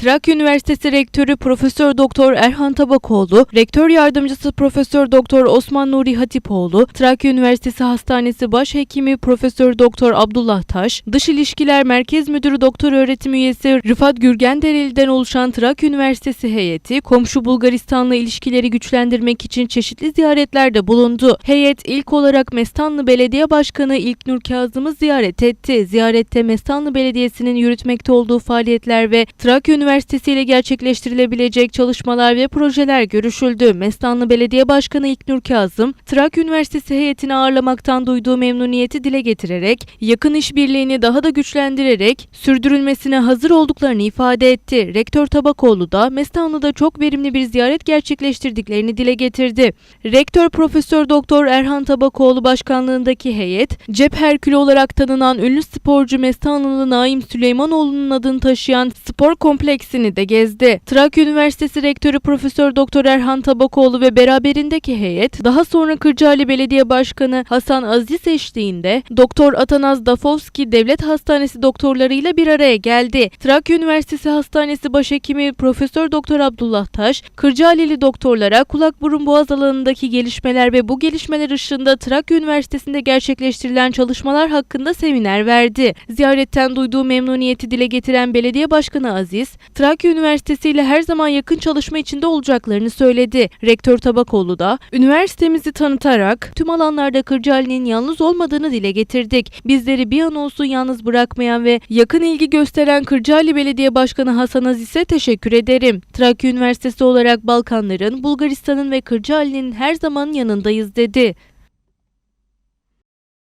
Trakya Üniversitesi Rektörü Profesör Doktor Erhan Tabakoğlu, Rektör Yardımcısı Profesör Doktor Osman Nuri Hatipoğlu, Trakya Üniversitesi Hastanesi Başhekimi Profesör Doktor Abdullah Taş, Dış İlişkiler Merkez Müdürü Doktor Öğretim Üyesi Rıfat Gürgendereli'den oluşan Trakya Üniversitesi heyeti, komşu Bulgaristan'la ilişkileri güçlendirmek için çeşitli ziyaretlerde bulundu. Heyet ilk olarak Mestanlı Belediye Başkanı İlknur Kazım'ı ziyaret etti. Ziyarette Mestanlı Belediyesi'nin yürütmekte olduğu faaliyetler ve Trakya Üniversitesi ile gerçekleştirilebilecek çalışmalar ve projeler görüşüldü. Mestanlı Belediye Başkanı İlknur Kazım, Trakya Üniversitesi heyetini ağırlamaktan duyduğu memnuniyeti dile getirerek, yakın işbirliğini daha da güçlendirerek sürdürülmesine hazır olduklarını ifade etti. Rektör Tabakoğlu da Mestanlı'da çok verimli bir ziyaret gerçekleştirdiklerini dile getirdi. Rektör Profesör Doktor Erhan Tabakoğlu başkanlığındaki heyet, Cep Herkülü olarak tanınan ünlü sporcu Mestanlılı Naim Süleymanoğlu'nun adını taşıyan spor kompleksini de gezdi. Trakya Üniversitesi Rektörü Profesör Doktor Erhan Tabakoğlu ve beraberindeki heyet, daha sonra Kırcaali Belediye Başkanı Hasan Aziz eşliğinde Doktor Atanaz Dafovski Devlet Hastanesi doktorlarıyla bir araya geldi. Trakya Üniversitesi Hastanesi Başhekimi Profesör Doktor Abdullah Taş, Kırcaalili doktorlara kulak burun boğaz alanındaki gelişmeler ve bu gelişmeler ışığında Trakya Üniversitesi'nde gerçekleştirilen çalışmalar hakkında seminer verdi. Ziyaretten duyduğu memnuniyeti dile getiren Belediye Başkanı Aziz, Trakya Üniversitesi ile her zaman yakın çalışma içinde olacaklarını söyledi. Rektör Tabakoğlu da üniversitemizi tanıtarak tüm alanlarda Kırcaali'nin yalnız olmadığını dile getirdik. Bizleri bir an olsun yalnız bırakmayan ve yakın ilgi gösteren Kırcaali Belediye Başkanı Hasan Aziz'e teşekkür ederim. Trakya Üniversitesi olarak Balkanların, Bulgaristan'ın ve Kırcaali'nin her zaman yanındayız dedi.